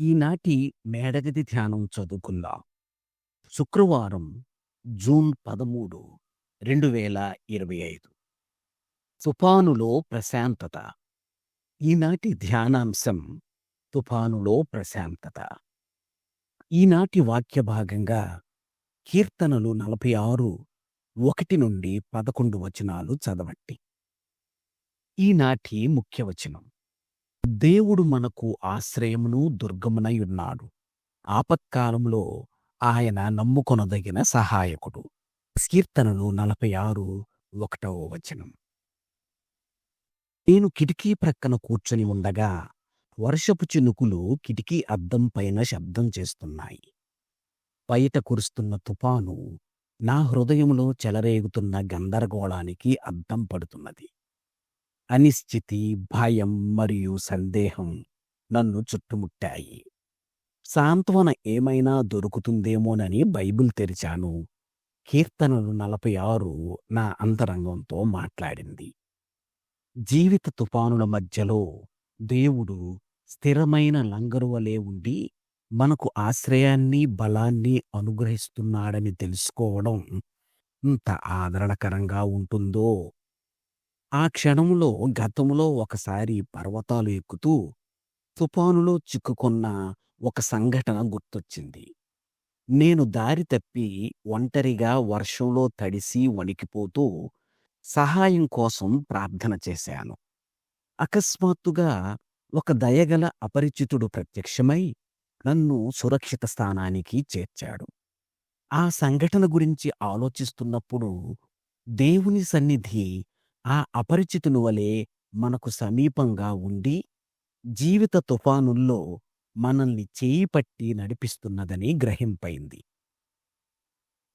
ఈనాటి మేడగది ధ్యానం చదువుకుందాం. శుక్రవారం జూన్ పదమూడు రెండు వేల ఇరవై ఐదు. తుఫానులో ప్రశాంతత. ఈనాటి ధ్యానాంశం తుఫానులో ప్రశాంతత. ఈనాటి వాక్య భాగంగా కీర్తనలు నలభై ఆరు ఒకటి నుండి పదకొండు వచనాలు చదవండి. ఈనాటి ముఖ్య వచనం దేవుడు మనకు ఆశ్రయమును దుర్గమునై ఉన్నాడు. ఆపత్కాలంలో ఆయన నమ్ముకొనదగిన సహాయకుడు. కీర్తనలు నలభై ఆరు ఒకటవ వచనం. నేను కిటికీ ప్రక్కన కూర్చొని ఉండగా వర్షపు చినుకులు కిటికీ అద్దం పైన శబ్దం చేస్తున్నాయి. బయట కురుస్తున్న తుపాను నా హృదయంలో చెలరేగుతున్న గందరగోళానికి అద్దం పడుతున్నది. అనిశ్చితి భయం మరియు సందేహం నన్ను చుట్టుముట్టాయి. సాంత్వన ఏమైనా దొరుకుతుందేమోనని బైబిల్ తెరిచాను. కీర్తనలు నలభై ఆరు నా అంతరంగంతో మాట్లాడింది. జీవిత తుఫానుల మధ్యలో దేవుడు స్థిరమైన లంగరువలే ఉండి మనకు ఆశ్రయాన్ని బలాన్ని అనుగ్రహిస్తున్నాడని తెలుసుకోవడం ఇంత ఆదరణకరంగా ఉంటుందో? ఆ క్షణంలో గతంలో ఒకసారి పర్వతాలు ఎక్కుతూ తుఫానులో చిక్కుకున్న ఒక సంఘటన గుర్తొచ్చింది. నేను దారి తప్పి ఒంటరిగా వర్షంలో తడిసి వణికిపోతూ సహాయం కోసం ప్రార్థన చేశాను. అకస్మాత్తుగా ఒక దయగల అపరిచితుడు ప్రత్యక్షమై నన్ను సురక్షిత స్థానానికి చేర్చాడు. ఆ సంఘటన గురించి ఆలోచిస్తున్నప్పుడు దేవుని సన్నిధి ఆ అపరిచితుని వలె మనకు సమీపంగా ఉండి జీవిత తుఫానుల్లో మనల్ని చేయి పట్టి నడిపిస్తున్నదని గ్రహింపైంది.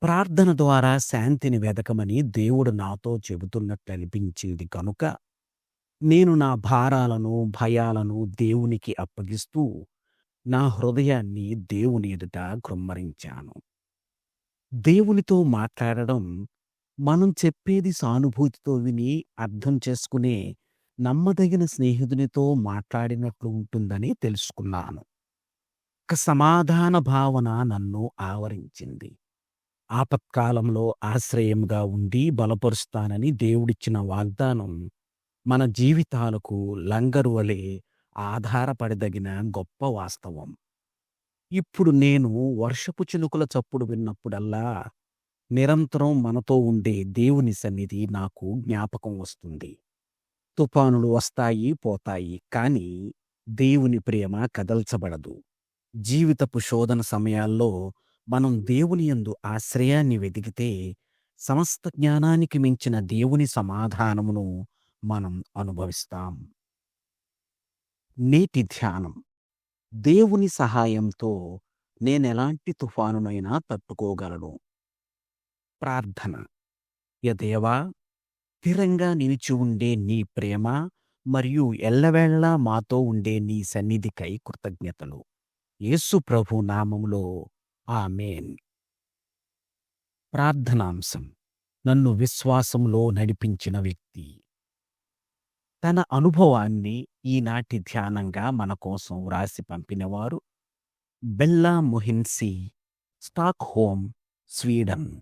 ప్రార్థన ద్వారా శాంతిని వెదకమని దేవుడు నాతో చెబుతున్నట్లు అనిపించింది కనుక నేను నా భారాలను భయాలను దేవునికి అప్పగిస్తూ నా హృదయాన్ని దేవుని ఎదుట కృమ్మరించాను. దేవునితో మాట్లాడడం మనం చెప్పేది సానుభూతితో విని అర్థం చేసుకునే నమ్మదగిన స్నేహితునితో మాట్లాడినట్లు ఉంటుందని తెలుసుకున్నాను. ఒక సమాధాన భావన నన్ను ఆవరించింది. ఆపత్కాలంలో ఆశ్రయంగా ఉండి బలపరుస్తానని దేవుడిచ్చిన వాగ్దానం మన జీవితాలకు లంగరు వలె ఆధారపడదగిన గొప్ప వాస్తవం. ఇప్పుడు నేను వర్షపు చినుకుల చప్పుడు విన్నప్పుడల్లా నిరంతరం మనతో ఉండే దేవుని సన్నిధి నాకు జ్ఞాపకం వస్తుంది. తుఫానులు వస్తాయి పోతాయి కాని దేవుని ప్రేమ కదల్చబడదు. జీవితపు శోధన సమయాల్లో మనం దేవుని యందు ఆశ్రయాన్ని వెతికితే సమస్త జ్ఞానానికి మించిన దేవుని సమాధానమును మనం అనుభవిస్తాం. నేటి ధ్యానం. దేవుని సహాయంతో నేనెలాంటి తుఫానునైనా తట్టుకోగలను. ప్రార్థన. యదేవా స్థిరంగా నిలిచి ఉండే నీ ప్రేమ మరియు ఎల్లవేళలా మాతో ఉండే నీ సన్నిధికై కృతజ్ఞతలు. యేసు ప్రభు నామములో ఆమెన్. ప్రార్థనాంశం. నన్ను విశ్వాసంలో నడిపించిన వ్యక్తి. తన అనుభవాన్ని ఈనాటి ధ్యానంగా మన కోసం వ్రాసి పంపినవారు బెల్లా మొహిన్సీ స్టాక్హోమ్ స్వీడన్.